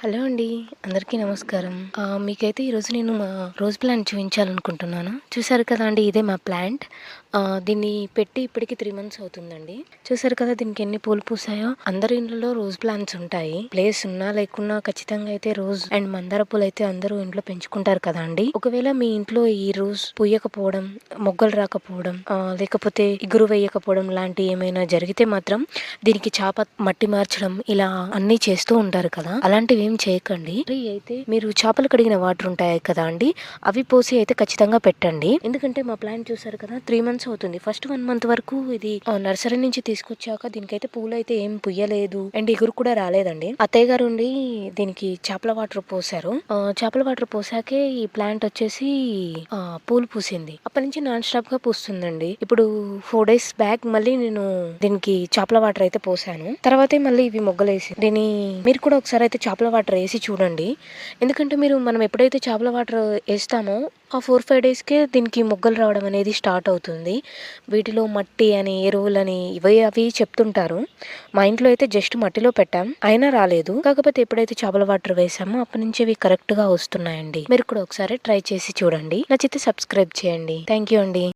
Hello అండి అందరికీ నమస్కారం. మీకైతే ఈరోజు నేను మా రోజ్ ప్లాంట్ చూపించాలనుకుంటున్నాను. చూసారు కదా అండి ఇదే మా ప్లాంట్. దీన్ని పెట్టి ఇప్పటికి త్రీ మంత్స్ అవుతుందండి. చూసారు కదా దీనికి ఎన్ని పూలు పూసాయో? అందరి ఇంట్లో రోజ్ ప్లాంట్స్ ఉంటాయి. ప్లేస్ ఉన్నా లేకున్నా ఖచ్చితంగా అయితే రోజ్ అండ్ మందార పూలు అయితే అందరూ ఇంట్లో పెంచుకుంటారు కదా అండి. ఒకవేళ మీ ఇంట్లో ఈ రోజ్ పూయకపోవడం మొగ్గలు రాకపోవడం లేకపోతే ఇగురు వేయకపోవడం లాంటి ఏమైనా జరిగితే మాత్రం దీనికి చేప మట్టి మార్చడం ఇలా అన్ని చేస్తూ ఉంటారు కదా. అలాంటివి ఏం చేయకండి. అయితే మీరు చేపలు కడిగిన వాటర్ ఉంటాయి కదా అండి. అవి పోసి అయితే ఖచ్చితంగా పెట్టండి. ఎందుకంటే మా ప్లాంట్ చూసారు కదా త్రీ మంత్స్ అవుతుంది. ఫస్ట్ వన్ మంత్ వరకు ఇది నర్సరీ నుంచి తీసుకొచ్చాక దీనికైతే పూలు అయితే ఏం పుయ్యలేదు. అండ్ ఎగురు కూడా రాలేదండి. అత్తయ్య గారు ఉండి దీనికి చేపల వాటర్ పోసారు చేపల వాటర్ పోసాకే ఈ ప్లాంట్ వచ్చేసి పూలు పూసింది. అప్పటి నుంచి నాన్ స్టాప్గా పూస్తుందండి. ఇప్పుడు ఫోర్ డేస్ బ్యాక్ మళ్ళీ నేను దీనికి చేపల వాటర్ అయితే పోసాను తర్వాతే మళ్ళీ ఇవి మొగ్గలేసి దీని మీరు కూడా ఒకసారి అయితే చేపల వాటర్ వేసి చూడండి. ఎందుకంటే మీరు మనం ఎప్పుడైతే చేపల వాటర్ వేస్తామో ఆ ఫోర్ ఫైవ్ డేస్కే దీనికి మొగ్గలు రావడం అనేది స్టార్ట్ అవుతుంది. వీటిలో మట్టి అని ఎరువులని ఇవి అవి చెప్తుంటారు. మా ఇంట్లో అయితే జస్ట్ మట్టిలో పెట్టాం. అయినా రాలేదు. కాకపోతే ఎప్పుడైతే చేపల వాటర్ వేసామో అప్పటి నుంచి ఇవి కరెక్ట్గా వస్తున్నాయండి. మీరు కూడా ఒకసారి ట్రై చేసి చూడండి. నచ్చితే సబ్స్క్రైబ్ చేయండి. థ్యాంక్ యూ అండి.